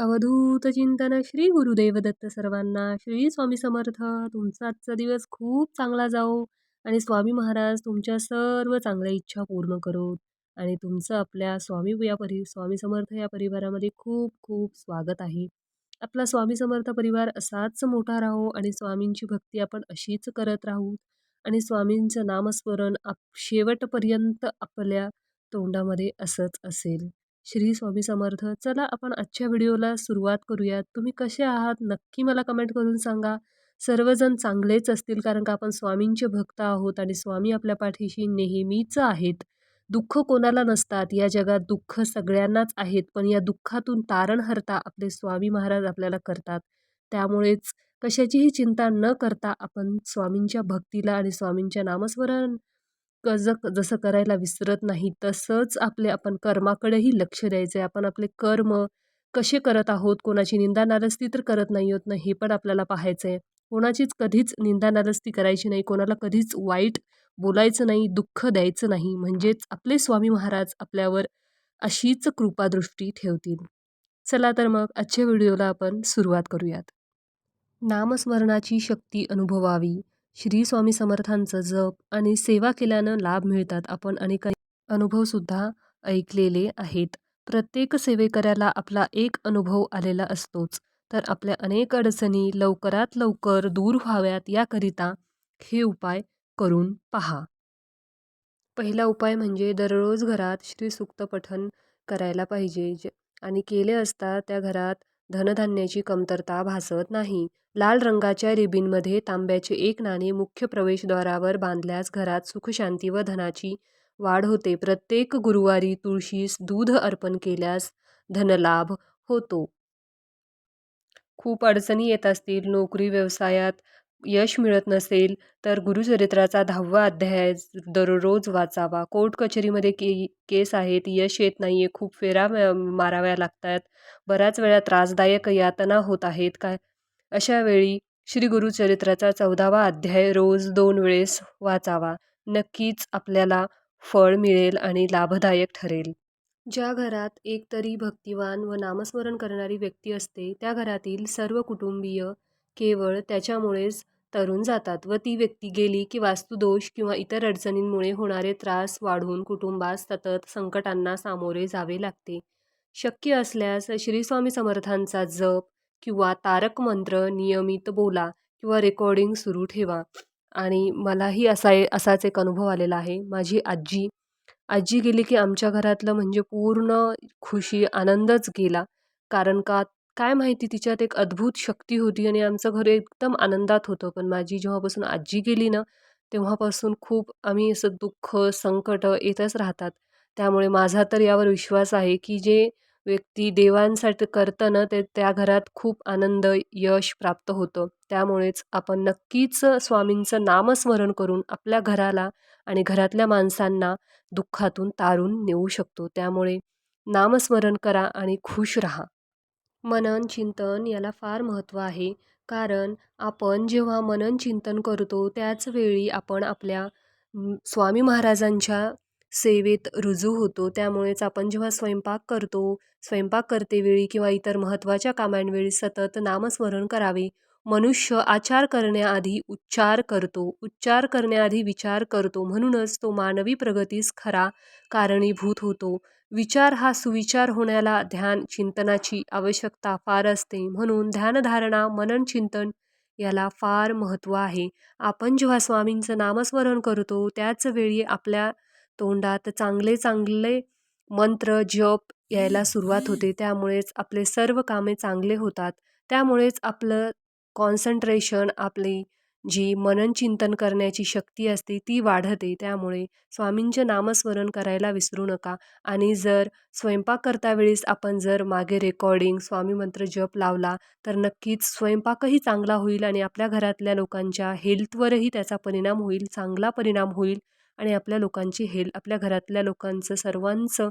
अवधूत चिंतन श्री गुरुदेव दत्त सर्वांना. श्री स्वामी समर्थ तुमचा आजचा दिवस खूप चांगला जाओ आणि स्वामी महाराज तुमच्या सर्व चांगल्या इच्छा पूर्ण करो आणि तुमचं आपल्या स्वामी या परि स्वामी समर्थ या परिवारामध्ये खूप खूप स्वागत आहे. आपला स्वामी समर्थ परिवार असाच मोठा राहो आणि स्वामींची भक्ती आपण अशीच करत राहू आणि स्वामींचं नामस्मरण आप शेवटपर्यंत आपल्या तोंडामध्ये असंच असेल. श्री स्वामी समर्थ. चला आपण आजच्या व्हिडिओला सुरुवात करूयात तुम्ही कसे आहात? नक्की मला कमेंट करून सांगा. सर्वजण चांगलेच असतील कारण का आपण स्वामींचे भक्त आहोत आणि स्वामी आपल्या पाठीशी नेहमीच आहेत. दुःख कोणाला नसतात? या जगात दुःख सगळ्यांनाच आहेत पण या दुःखातून तारण हरता आपले स्वामी महाराज आपल्याला करतात. त्यामुळेच कशाचीही चिंता न करता आपण स्वामींच्या भक्तीला आणि स्वामींच्या नामस्मरण कज जसं करायला विसरत नाही तसंच आपले आपण कर्माकडेही लक्ष द्यायचं आहे. आपण आपले कर्म कसे करत आहोत? कोणाची निंदा नारस्ती तर करत नाही होत नाही हे पण आपल्याला पाहायचं आहे. कोणाचीच कधीच निंदा नारस्ती करायची नाही कोणाला कधीच वाईट बोलायचं नाही दुःख द्यायचं नाही. म्हणजेच आपले स्वामी महाराज आपल्यावर अशीच कृपादृष्टी ठेवतील. चला तर मग आजच्या व्हिडिओला आपण सुरुवात करूयात. नामस्मरणाची शक्ती अनुभवावी. श्री स्वामी समर्थांचं जप आणि सेवा केल्यानं लाभ मिळतात आपण अनेक अनुभवसुद्धा ऐकलेले आहेत. प्रत्येक सेवेकऱ्याला आपला एक अनुभव आलेला असतोच. तर आपल्या अनेक अडचणी लवकरात लवकर दूर व्हाव्यात याकरिता हे उपाय करून पहा. पहिला उपाय म्हणजे दररोज घरात श्री सुक्त पठन करायला पाहिजे. जे आणि केले असता त्या घरात धनधान्याची कमतरता भासत नाही. लाल रंगाच्या रिबीनमध्ये तांब्याचे एक नाणे मुख्य प्रवेशद्वारावर बांधल्यास घरात सुखशांती व धनाची वाढ होते. प्रत्येक गुरुवारी तुळशीस दूध अर्पण केल्यास धनलाभ होतो. खूप अडचणी येत असतील. नोकरी व्यवसायात यश मिळत नसेल तर गुरुचरित्राचा दहावा अध्याय दररोज वाचावा. कोर्ट कचेरीमध्ये के केस आहेत. यश येत नाही आहे खूप फेरा माराव्या लागतात. बऱ्याच वेळा त्रासदायक यातना होत आहेत. काय अशा वेळी श्री गुरुचरित्राचा चौदावा अध्याय रोज दोन वेळेस वाचावा. नक्कीच आपल्याला फळ मिळेल आणि लाभदायक ठरेल. ज्या घरात एकतरी भक्तिवान व नामस्मरण करणारी व्यक्ती असते त्या घरातील सर्व कुटुंबीय केवळ त्याच्यामुळेच तरुण जातात व ती व्यक्ती गेली की वास्तुदोष किंवा इतर अडचणींमुळे होणारे त्रास वाढून कुटुंबास सतत संकटांना सामोरे जावे लागते. शक्य असल्यास श्रीस्वामी समर्थांचा जप किंवा तारक मंत्र नियमित बोला किंवा रेकॉर्डिंग सुरू ठेवा. आणि मलाही असा असाच एक अनुभव आलेला आहे. माझी आजी आजी गेली की आमच्या घरातलं म्हणजे पूर्ण खुशी आनंदच गेला. कारण का काय माहिती तिच्यात एक अद्भुत शक्ती होती आणि आमचं घर एकदम आनंदात होतं. पण माझी जेव्हापासून आजी गेली ना तेव्हापासून खूप आम्ही असं दुःख संकट येतच राहतात. त्यामुळे माझा तर यावर विश्वास आहे की जे व्यक्ती देवांसाठी करतं ना ते त्या घरात खूप आनंद यश प्राप्त होतं. त्यामुळेच आपण नक्कीच स्वामींचं नामस्मरण करून आपल्या घराला आणि घरातल्या माणसांना दुःखातून तारून नेऊ शकतो. त्यामुळे नामस्मरण करा आणि खुश राहा. मनन चिंतन याला फार महत्त्व आहे. कारण आपण जेव्हा मनन चिंतन करतो त्याच वेळी आपण आपल्या स्वामी महाराजांच्या सेवेत रुजू होतो. त्यामुळेच आपण जेव्हा स्वयंपाक करतो स्वयंपाक करतेवेळी किंवा इतर महत्त्वाच्या कामांवेळी सतत नामस्मरण करावे. मनुष्य आचार करण्याआधी उच्चार करतो. उच्चार करण्याआधी विचार करतो. म्हणूनच तो मानवी प्रगतीस खरा कारणीभूत होतो. विचार हा सुविचार होण्याला ध्यान चिंतनाची आवश्यकता फार असते. म्हणून ध्यानधारणा मनन चिंतन याला फार महत्त्व आहे. आपण जेव्हा स्वामींचं नामस्मरण करतो त्याच वेळी आपल्या तोंडात चांगले चांगले मंत्र जप यायला सुरुवात होते. त्यामुळेच आपले सर्व कामे चांगले होतात. त्यामुळेच आपलं कॉन्सन्ट्रेशन आपली जी मनन चिंतन करण्याची शक्ती असते ती वाढते. त्यामुळे स्वामींचे नामस्मरण करायला विसरू नका. आणि जर स्वयंपाक करता वेळेस आपण जर मागे रेकॉर्डिंग स्वामी मंत्र जप लावला तर नक्कीच स्वयंपाकही चांगला होईल आणि आपल्या घरातल्या लोकांच्या हेल्थवरही त्याचा परिणाम होईल चांगला परिणाम होईल. आणि आपल्या लोकांची हेल्थ आपल्या घरातल्या लोकांचं सर्वांचं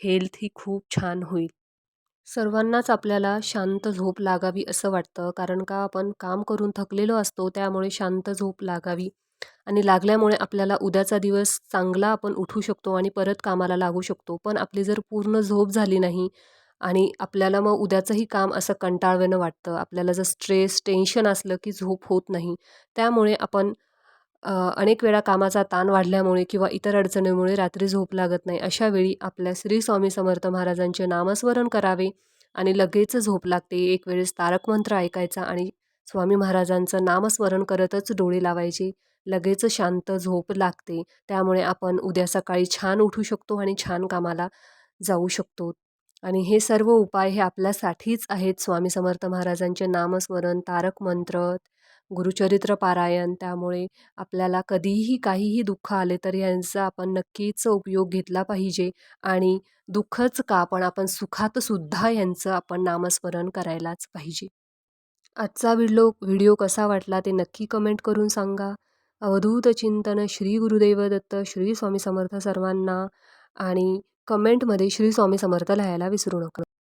हेल्थ ही खूप छान होईल. सर्वांनाच आपल्याला शांत झोप लागावी असं वाटतं. कारण का? आपण काम करून थकलेलो असतो त्यामुळे शांत झोप लागावी. आणि लागल्यामुळे आपल्याला उद्याचा दिवस चांगला आपण उठू शकतो आणि परत कामाला लागू शकतो. पण आपली जर पूर्ण झोप झाली नाही आणि आपल्याला मग उद्याचंही काम असं कंटाळवेनं वाटतं. आपल्याला जर स्ट्रेस टेन्शन असलं की झोप होत नाही. त्यामुळे आपण अनेक वेळा कामाचा ताण वाढल्यामुळे किंवा इतर अडचणीमुळे रात्री झोप लागत नाही अशा वेळी आपल्या श्री स्वामी समर्थ महाराजांचे नामस्मरण करावे आणि लगेच झोप लागते. एक वेळेस तारक मंत्र ऐकायचा आणि स्वामी महाराजांचं नामस्मरण करतच डोळे लावायचे. लगेच शांत झोप लागते. त्यामुळे आपण उद्या सकाळी छान उठू शकतो आणि छान कामाला जाऊ शकतो. आणि हे सर्व उपाय हे आपल्यासाठीच आहेत. स्वामी समर्थ महाराजांचे नामस्मरण तारक मंत्र गुरुचरित्र पारायण त्यामुळे आपल्याला कधीही काहीही दुःख आले तर यांचा आपण नक्कीच उपयोग घेतला पाहिजे आणि दुःखच का पण आपण सुखातसुद्धा यांचं आपण नामस्मरण करायलाच पाहिजे. आजचा व्हिडिओ व्हिडिओ कसा वाटला ते नक्की कमेंट करून सांगा. अवधूत चिंतन श्री गुरुदेव दत्त श्री स्वामी समर्थ सर्वांना आणि कमेंटमध्ये श्री स्वामी समर्थ लिहायला विसरू नका.